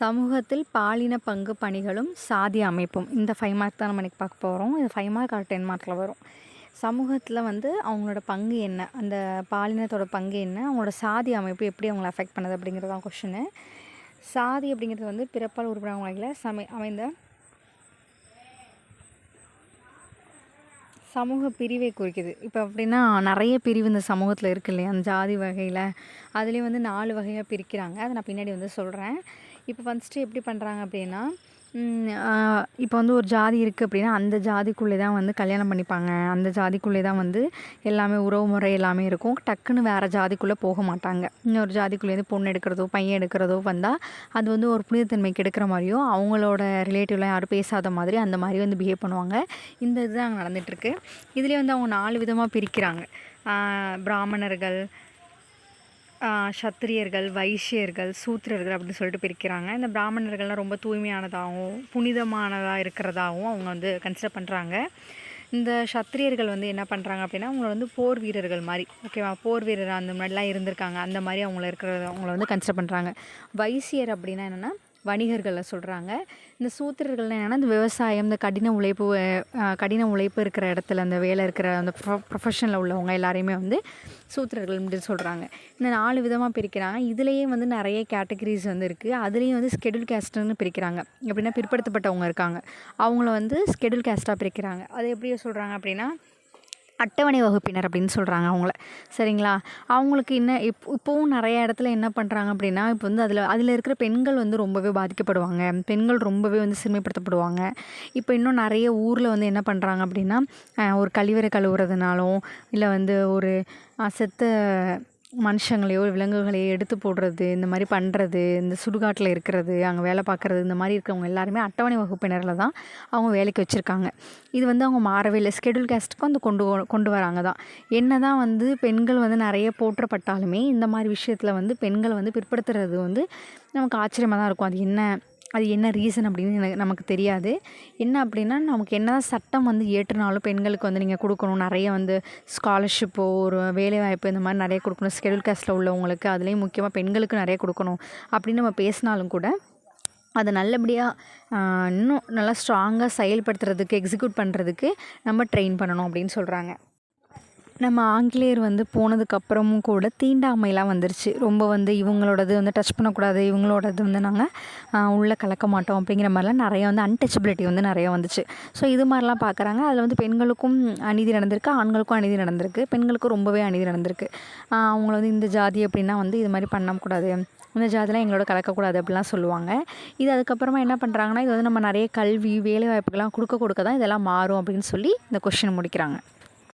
சமூகத்தில் பாலின பங்கு பணிகளும் சாதி அமைப்பும். இந்த ஃபைவ் மார்க் தான் நம்ம இன்றைக்கி பார்க்க போகிறோம் இது ஃபைவ் மார்க் ஆர் டென் மார்க்கில் வரும். சமூகத்தில் வந்து அவங்களோட பங்கு என்ன? அந்த பாலினத்தோட பங்கு என்ன? அவங்களோட சாதி அமைப்பு எப்படி அவங்கள அஃபெக்ட் பண்ணுது அப்படிங்கிறது தான் கொஷினு சாதி அப்படிங்கிறது வந்து பிறப்பால் உருப்படாத வகையில் சமை அமைந்த சமூக பிரிவை குறிக்குது. இப்போ அப்படின்னா நிறைய பிரிவு இந்த சமூகத்தில் இருக்கு இல்லையா? அந்த ஜாதி வகையில். அதுலேயும் வந்து நாலு வகையாக பிரிக்கிறாங்க. அதை நான் பின்னாடி வந்து சொல்கிறேன் இப்போ ஃபஸ்ட்டு எப்படி பண்ணுறாங்க அப்படின்னா இப்போ வந்து ஒரு ஜாதி இருக்குது அப்படின்னா அந்த ஜாதிக்குள்ளே தான் வந்து கல்யாணம் பண்ணிப்பாங்க. அந்த ஜாதிக்குள்ளே தான் வந்து எல்லாமே உறவு முறை எல்லாமே இருக்கும். டக்குன்னு வேறு ஜாதிக்குள்ளே போக மாட்டாங்க. இன்னொரு ஜாதிக்குள்ளேருந்து பொண்ணு எடுக்கிறதோ பையன் எடுக்கிறதோ வந்தால் அது வந்து ஒரு புனிதத்தன்மைக்கு எடுக்கிற மாதிரியோ அவங்களோட ரிலேட்டிவ்லாம் யாரும் பேசாத மாதிரி அந்த மாதிரி வந்து பிஹேவ் பண்ணுவாங்க. இந்த இதுதான் அங்கே நடந்துகிட்ருக்கு இதுலேயே வந்து அவங்க நாலு விதமாக பிரிக்கிறாங்க. பிராமணர்கள் சத்திரியர்கள் வைஷ்யர்கள் சூத்திரர்கள் அப்படின்னு சொல்லிட்டு பிரிக்கிறாங்க. இந்த பிராமணர்கள்லாம் ரொம்ப தூய்மையானதாகவும் புனிதமானதாக இருக்கிறதாகவும் அவங்க வந்து கன்சிடர் பண்ணுறாங்க இந்த சத்திரியர்கள் வந்து என்ன பண்ணுறாங்க அப்படின்னா அவங்கள வந்து போர் வீரர்கள் மாதிரி ஓகேவா போர் வீரர் அந்த மாதிரிலாம் இருந்திருக்காங்க. அந்த மாதிரி அவங்கள இருக்கிறத அவங்கள வந்து கன்சிடர் பண்ணுறாங்க வைசியர் அப்படின்னா என்னென்னா வணிகர்களை சொல்கிறாங்க இந்த சூத்திரர்கள் என்னென்னா இந்த விவசாயம் இந்த கடின உழைப்பு கடின உழைப்பு இருக்கிற இடத்துல அந்த வேலை இருக்கிற அந்த ப்ரொ ப்ரொஃபஷனில் உள்ளவங்க எல்லாரையுமே வந்து சூத்திரர்கள் அப்படின்னு சொல்கிறாங்க இந்த நாலு விதமாக பிரிக்கிறாங்க. இதுலேயே வந்து நிறைய கேட்டகரிஸ் வந்து இருக்குது அதுலேயும் வந்து ஸ்கெடியூல் கேஸ்ட்டுன்னு பிரிக்கிறாங்க. எப்படின்னா பிற்படுத்தப்பட்டவங்க இருக்காங்க. அவங்கள வந்து ஸ்கெடியூல் கேஸ்ட்டாக பிரிக்கிறாங்க. அது எப்படி சொல்கிறாங்க அப்படின்னா அட்டவணை வகுப்பினர் அப்படின்னு சொல்கிறாங்க அவங்கள. சரிங்களா? அவங்களுக்கு என்ன இப் இப்போவும் நிறைய இடத்துல என்ன பண்ணுறாங்க அப்படின்னா இப்போ வந்து அதில் அதில் இருக்கிற பெண்கள் வந்து ரொம்பவே பாதிக்கப்படுவாங்க. பெண்கள் ரொம்பவே வந்து சிறுமைப்படுத்தப்படுவாங்க. இப்போ இன்னும் நிறைய ஊரில் வந்து என்ன பண்ணுறாங்க அப்படின்னா ஒரு கழிவறை கழுவுறதுனாலும் இல்லை வந்து ஒரு செத்த மனுஷங்களையோ விலங்குகளையோ எடுத்து போடுறது இந்த மாதிரி பண்ணுறது இந்த சுடுகாட்டில் இருக்கிறது அங்கே வேலை பார்க்குறது இந்த மாதிரி இருக்கிறவங்க எல்லாருமே அட்டவணை வகுப்பினரில் தான் அவங்க வேலைக்கு வச்சுருக்காங்க. இது வந்து அவங்க மாறவே இல்லை. ஸ்கெடியூல் கேஸ்ட்டுக்கும் வந்து கொண்டு கொண்டு வராங்க தான். என்ன தான் வந்து பெண்கள் வந்து நிறைய போற்றப்பட்டாலுமே இந்த மாதிரி விஷயத்தில் வந்து பெண்களை வந்து பிற்படுத்துறது வந்து நமக்கு ஆச்சரியமாக தான் இருக்கும். அது என்ன அது என்ன ரீசன் அப்படின்னு எனக்கு நமக்கு தெரியாது. என்ன அப்படின்னா நமக்கு என்ன தான் சட்டம் வந்து ஏற்றுனாலும் பெண்களுக்கு வந்து நீங்கள் கொடுக்கணும். நிறைய வந்து ஸ்காலர்ஷிப்போ ஒரு வேலைவாய்ப்பு இந்த மாதிரி நிறைய கொடுக்கணும். ஸ்கெடியூல் காஸ்ட்டில் உள்ளவங்களுக்கு அதுலேயும் முக்கியமாக பெண்களுக்கு நிறைய கொடுக்கணும். அப்படின்னு நம்ம பேசினாலும் கூட அதை நல்லபடியாக இன்னும் நல்லா ஸ்ட்ராங்காக செயல்படுத்துறதுக்கு எக்ஸிக்யூட் பண்ணுறதுக்கு நம்ம ட்ரெயின் பண்ணணும் அப்படின்னு சொல்கிறாங்க நம்ம ஆங்கிலேயர் வந்து போனதுக்கப்புறமும் கூட தீண்டாமைலாம் வந்துருச்சு. ரொம்ப வந்து இவங்களோடது வந்து டச் பண்ணக்கூடாது இவங்களோடது வந்து நாங்கள் உள்ளே கலக்க மாட்டோம் அப்படிங்கிற மாதிரிலாம் நிறைய வந்து அன்டச்சபிலிட்டி வந்து நிறைய வந்துச்சு. ஸோ இது மாதிரிலாம் பார்க்குறாங்க. அதில் வந்து பெண்களுக்கும் அநீதி நடந்திருக்கு ஆண்களுக்கும் அநீதி நடந்திருக்கு. பெண்களுக்கும் ரொம்பவே அநீதி நடந்திருக்கு. அவங்கள வந்து இந்த ஜாதி அப்படின்னா வந்து இது மாதிரி பண்ணக்கூடாது இந்த ஜாதிலாம் எங்களோட கலக்கக்கூடாது அப்படிலாம் சொல்லுவாங்க. இது அதுக்கப்புறமா என்ன பண்ணுறாங்கன்னா இது வந்து நம்ம நிறைய கல்வி வேலைவாய்ப்புகள்லாம் கொடுக்க கொடுக்க தான் இதெல்லாம் மாறும் அப்படின்னு சொல்லி இந்த கொஷின் முடிக்கிறாங்க.